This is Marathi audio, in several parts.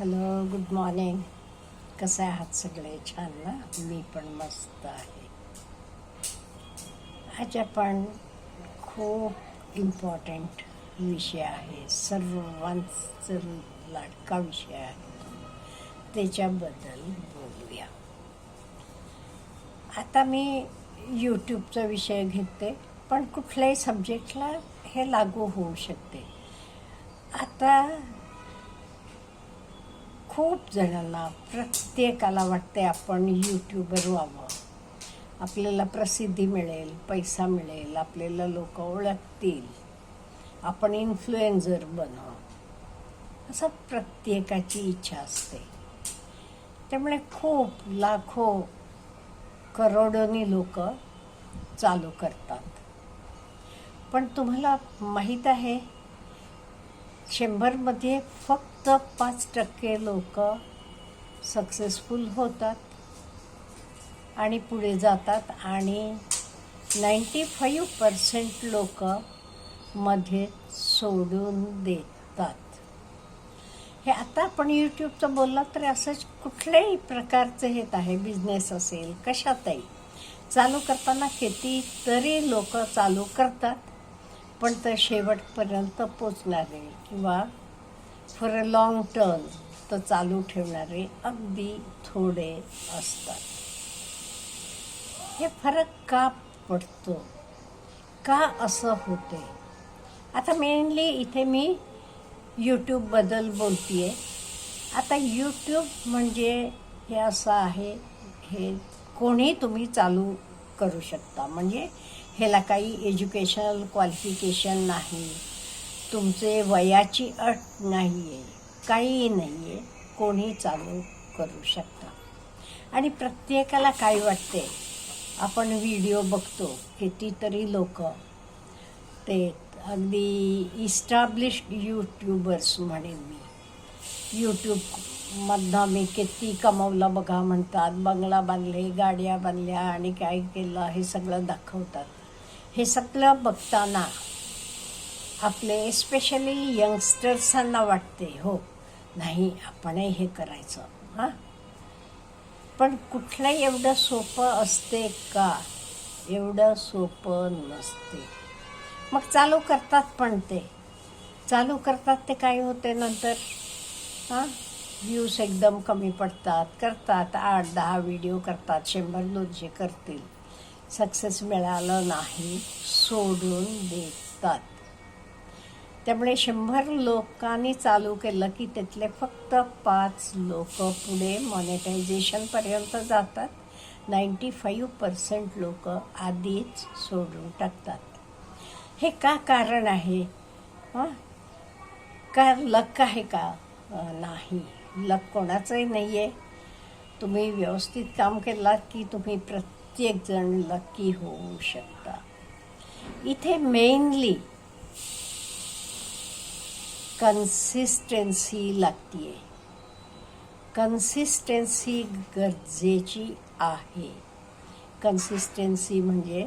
हॅलो गुड मॉर्निंग कसं आहात सगळे? छान ना? मी पण मस्त आहे. आज आपण खूप इम्पॉर्टंट विषय आहे. सर्वांचं लाडका विषय आहे. त्याच्याबद्दल बोलूया. आता मी यूट्यूबचा विषय घेते पण कुठल्याही सब्जेक्टला हे लागू होऊ शकते. आता खूप जणांना प्रत्येकाला वाटते आपण यूट्यूबर व्हावं. आपल्याला प्रसिद्धी मिळेल पैसा मिळेल आपल्याला लोक ओळखतील. आपण इन्फ्लुएन्झर बनव. असं प्रत्येकाची इच्छा असते. त्यामुळे खूप लाखो करोडोनी लोक चालू करतात. पण तुम्हाला माहीत आहे शंभरमध्ये फक्त पाच टक्के लोक सक्सेसफुल होतात आणि पुढे जातात आणि नाईंटी फाईव्ह पर्सेंट लोक मध्ये सोडून देतात. हे आता आपण यूट्यूबचं बोललं तर असंच कुठल्याही प्रकारचं हेत आहे बिझनेस असेल कशातही. चालू करताना कितीतरी लोक चालू करतात पण तर शेवटपर्यंत पोचणारे किंवा फॉर अ लाँग टर्म तर चालू ठेवणारे अगदी थोडे असतात. हे फरक का पडतो? का असं होते? आता मेनली इथे मी यूट्यूबबद्दल बोलते आहे आता यूट्यूब म्हणजे हे असं आहे हे कोणी तुम्ही चालू करू शकता. म्हणजे ह्याला काही एज्युकेशनल क्वालिफिकेशन नाही. तुमचे वयाची अट नाही आहे काही नाही आहे कोणी चालू करू शकता. आणि प्रत्येकाला काय वाटते? आपण व्हिडिओ बघतो कितीतरी लोक ते अगदी इस्टाब्लिश्ड यूट्यूबर्स म्हणेन मी. यूट्यूबमधनं मी किती कमवलं बघा म्हणतात बंगला बांधले गाड्या बांधल्या आणि काय केलं हे सगळं दाखवतात. हे सगळं बघताना आपले स्पेशली यंगस्टर्सांना वाटते हो. नाही आपणही हे करायचं हां. पण कुठलंही एवढं सोपं असते का? एवढं सोपं नसते. मग चालू करतात पण ते. चालू करतात ते काय होते नंतर? हां? व्ह्यूज एकदम कमी पडतात करतात. आठ दहा व्हिडिओ करतात शंभर दोनशे करतील. सक्सेस मिळालं नाही सोडून देतात. त्यामुळे शंभर लोकांनी चालू केलं की त्यातले फक्त पाच लोक पुढे मॉनिटायझेशनपर्यंत जातात. नाईंटी फाईव्ह पर्सेंट लोक आधीच सोडून टाकतात. हे का कारण आहे? हां? का लक आहे का? नाही. लक कोणाचंही नाही आहे तुम्ही व्यवस्थित काम केलात की तुम्ही प्रत्येकजण लकी होऊ शकता. इथे मेनली कन्सिस्टन्सी लागते कन्सिस्टन्सी गरजेची आहे. कन्सिस्टन्सी म्हणजे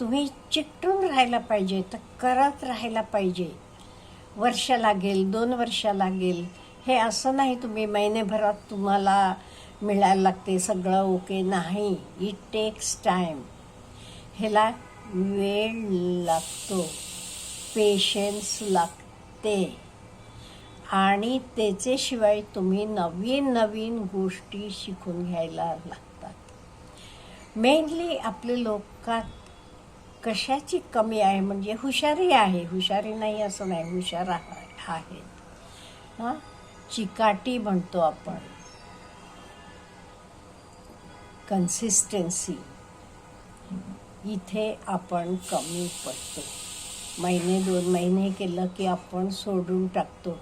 तुम्ही चिकटून राहायला पाहिजे तर करत राहायला पाहिजे. वर्ष लागेल दोन वर्ष लागेल. हे असं नाही तुम्ही महिनेभरात तुम्हाला मिळायला लागते सगळं ओके. नाही इट टेक्स टाईम ह्याला वेळ लागतो. पेशन्स लागते. आणि त्याच्याशिवाय तुम्ही नवीन नवीन गोष्टी शिकून घ्यायला लागतात. मेनली आपले लोकात कशाची कमी आहे? म्हणजे हुशारी आहे. हुशारी नाही असं नाही. हुशार आहेत हां? चिकाटी म्हणतो आपण. कन्सिस्टन्सी इथे आपण कमी पडतो. महिने दोन महिने केलं की आपण सोडून टाकतो.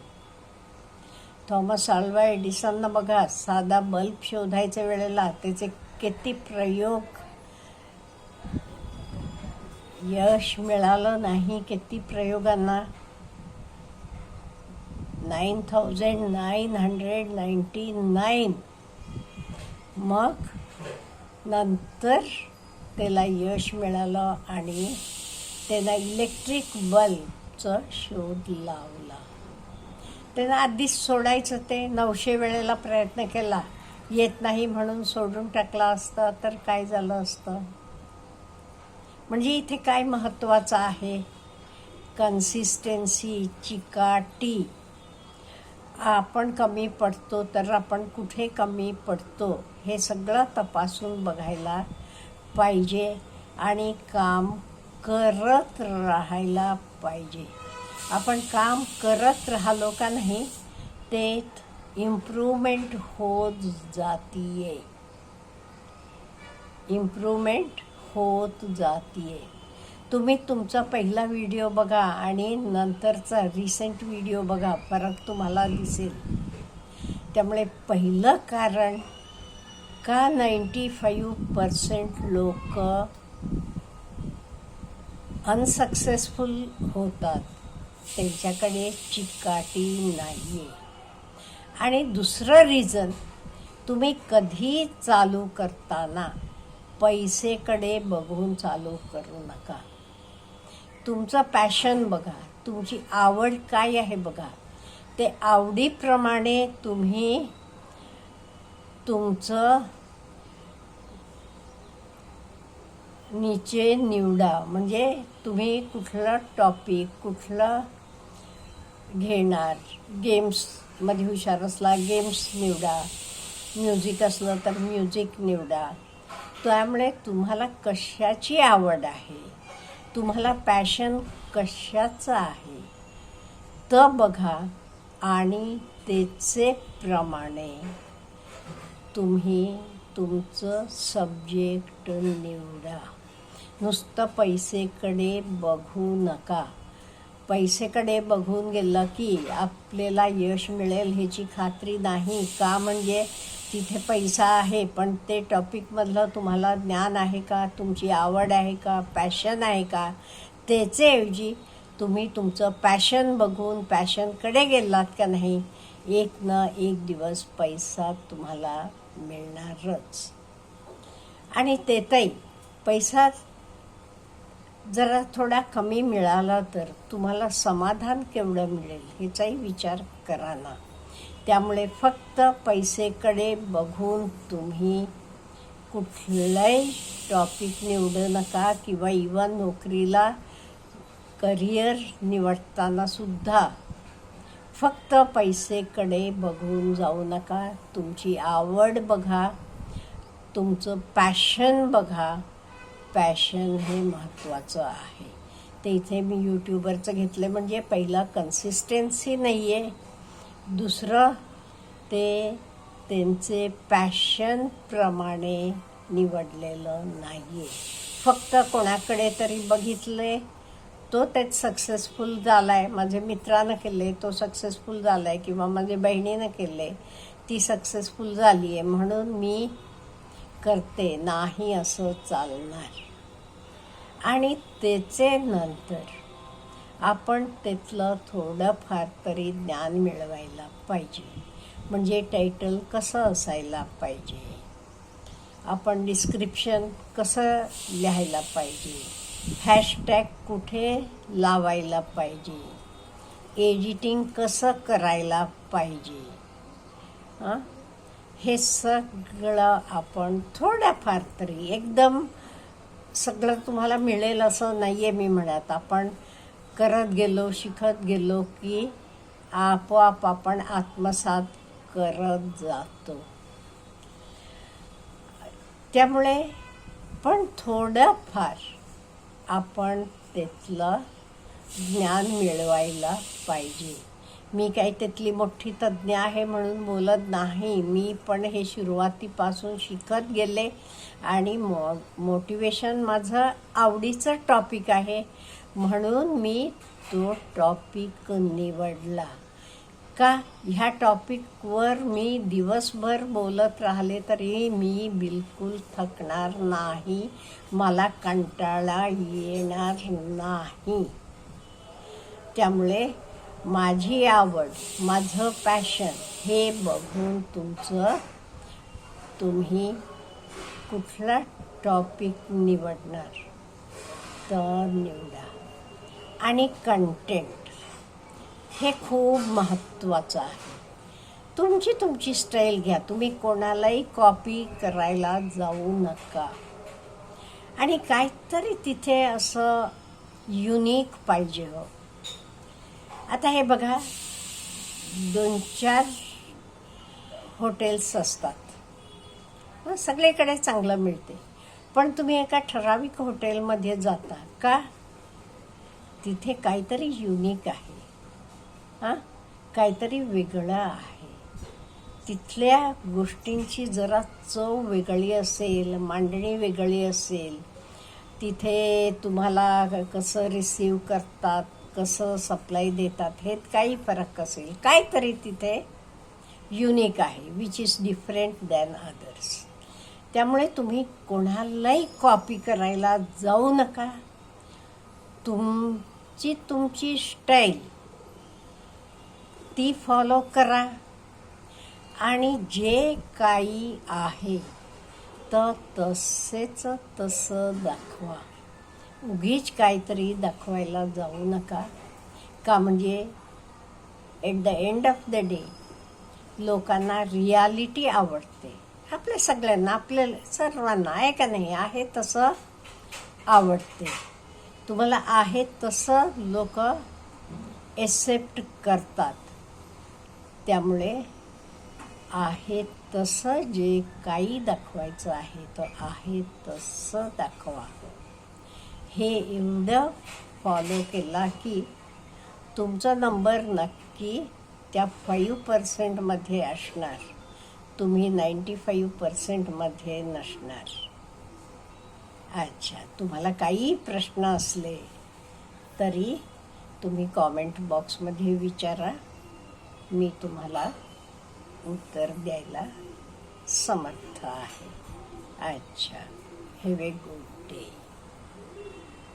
थॉमस आल्वा एडिसननं बघा साधा बल्ब शोधायच्या वेळेला त्याचे किती प्रयोग. यश मिळालं नाही किती प्रयोगांना. Nine thousand nine hundred ninety nine. मग नंतर त्याला यश मिळालं आणि त्याला इलेक्ट्रिक बल्बचा शोध लावला. त्यांना आधीच सोडायचं ते नऊशे वेळेला प्रयत्न केला. येत नाही म्हणून सोडून टाकला असता तर काय झालं असतं? म्हणजे इथे काय महत्त्वाचं आहे? कन्सिस्टन्सी चिकाटी आपण कमी पडतो तर आपण कुठे कमी पडतो? हे सगळं तपासून बघायला पाहिजे आणि काम करत राहायला पाहिजे. आपण काम करत राहिलो का नाही ते इम्प्रूव्हमेंट होत जातीये. इम्प्रूव्हमेंट होत जातीये. तुम्ही तुमचा पहिला व्हिडिओ बघा आणि नंतरचा रिसेंट व्हिडिओ बघा फरक तुम्हाला दिसेल. त्यामुळे पहिलं कारण का नाईंटी फाईव्ह पर्सेंट लोक अनसक्सेसफुल होतात. त्यांच्याकडे चिकाटी नाही आहे आणि दुसरं रिझन तुम्ही कधी चालू करताना पैसेकडे बघून चालू करू नका. तुमचं पॅशन बघा तुमची आवड काय आहे बघा. ते आवडीप्रमाणे तुम्ही तुमचं नीचे निवडा. म्हणजे तुम्ही कुठलं टॉपिक कुठलं घेणार? गेम्समध्ये हुशार असला गेम्स निवडा. म्युझिक असलं तर म्युझिक निवडा. त्यामुळे तुम्हाला कशाची आवड आहे? तुम्हाला पॅशन कशाचं आहे? तर बघा आणि त्याचे प्रमाणे. तुम्ही तुमचं सब्जेक्ट निवडा. नुसतं पैसेकडे बघू नका. पैसेकडे बघून गेलं की आपल्याला यश मिळेल ह्याची खात्री नाही. का म्हणजे तिथे पैसा आहे पण ते टॉपिकमधलं तुम्हाला ज्ञान आहे का? तुमची आवड आहे का? पॅशन आहे का? त्याच्याऐवजी तुम्ही तुमचं पॅशन बघून पॅशनकडे गेलात का नाही एक ना एक दिवस पैसा तुम्हाला मिळणारच. आणि तेथही पैसा जरा थोडा कमी मिळाला तर तुम्हाला समाधान केवढं मिळेल ह्याचाही विचार करा ना. त्यामुळे फक्त पैसेकडे बघून तुम्ही कुठलंही टॉपिक निवडू नका किंवा इवन नोकरीला करिअर निवडताना सुद्धा फक्त पैसेकडे बघून जाऊ नका. तुमची आवड बघा. तुमचं पॅशन बघा. पॅशन हे महत्त्वाचं आहे. ते इथे मी यूट्यूबरचं घेतलं म्हणजे पहिला कन्सिस्टन्सी नाही आहे दुसरं ते त्यांचे पॅशनप्रमाणे निवडलेलं नाही आहे फक्त कोणाकडे तरी बघितले तो त्यात सक्सेसफुल झाला आहे माझे मित्रानं केले तो सक्सेसफुल झाला आहे किंवा माझ्या बहिणीनं केले ती सक्सेसफुल झाली आहे म्हणून मी करते नाही असं चालणार. आणि त्याचे नंतर आपण त्यातलं थोडंफार तरी ज्ञान मिळवायला पाहिजे. म्हणजे टायटल कसं असायला पाहिजे? आपण डिस्क्रिप्शन कसं लिहायला पाहिजे? हॅशटॅग कुठे लावायला पाहिजे? एडिटिंग कसं करायला पाहिजे? हां? हे सगळं आपण थोड्याफार तरी एकदम सगळं तुम्हाला मिळेल असं नाही आहे मी म्हणत. आपण करत गेलो शिकत गेलो की आपोआप आपण आत्मसात करत जातो. त्यामुळे पण थोडंफार आपण त्यातलं ज्ञान मिळवायला पाहिजे. मी काही त्यातली मोठी तज्ज्ञ आहे म्हणून बोलत नाही. मी पण हे सुरुवातीपासून शिकत गेले आणि मो मोटिवेशन माझं आवडीचं टॉपिक आहे. म्हणून मी तो टॉपिक निवडला. का? ह्या टॉपिकवर मी दिवसभर बोलत राहिले तरी मी बिलकुल थकणार नाही. मला कंटाळा येणार नाही. त्यामुळे माझी आवड माझं पॅशन हे बघून तुमचं तुम्ही कुठला टॉपिक निवडणार? तर निवडा. आणि कंटेंट हे खूप महत्त्वाचं आहे. तुमची तुमची स्टाईल घ्या. तुम्ही कोणालाही कॉपी करायला जाऊ नका. आणि काहीतरी तिथे असं युनिक पाहिजे हो. आता हे बघा दोन चार हॉटेल्स असतात. सगळीकडे चांगलं मिळते. पण तुम्ही एका ठराविक हॉटेलमध्ये जाता का? तिथे काहीतरी युनिक आहे. हां काहीतरी वेगळं आहे. तिथल्या गोष्टींची जरा चव वेगळी असेल मांडणी वेगळी असेल. तिथे तुम्हाला कसं रिसीव करतात कसं सप्लाय देतात हे काही फरक असेल. काहीतरी तिथे युनिक आहे which is different than others त्यामुळे तुम्ही कोणालाही कॉपी करायला जाऊ नका. तुमची तुमची स्टाईल ती फॉलो करा. आणि जे काही आहे तर तसेच तसं दाखवा. उगीच काहीतरी दाखवायला जाऊ नका. का म्हणजे at the end of the day लोकांना रियालिटी आवडते. आपल्या सगळ्यांना आपल्या सर्वांना आहे का नाही? आहे तसं आवडते. तुम्हाला आहे तसं लोक एक्सेप्ट करतात. त्यामुळे आहे तसं जे काही दाखवायचं आहे तर आहे तसं दाखवा. हे इंद फॉलो केला की तुमचा नंबर नक्की त्या फाईव्ह पर्सेंटमध्ये असणार. तुम्ही नाईंटी फाईव्ह पर्सेंटमध्ये नसणार. अच्छा तुम्हाला काही प्रश्न असले तरी तुम्ही कॉमेंट बॉक्समध्ये विचारा. मी तुम्हाला उत्तर द्यायला समर्थ आहे. अच्छा हॅव ए गुड डे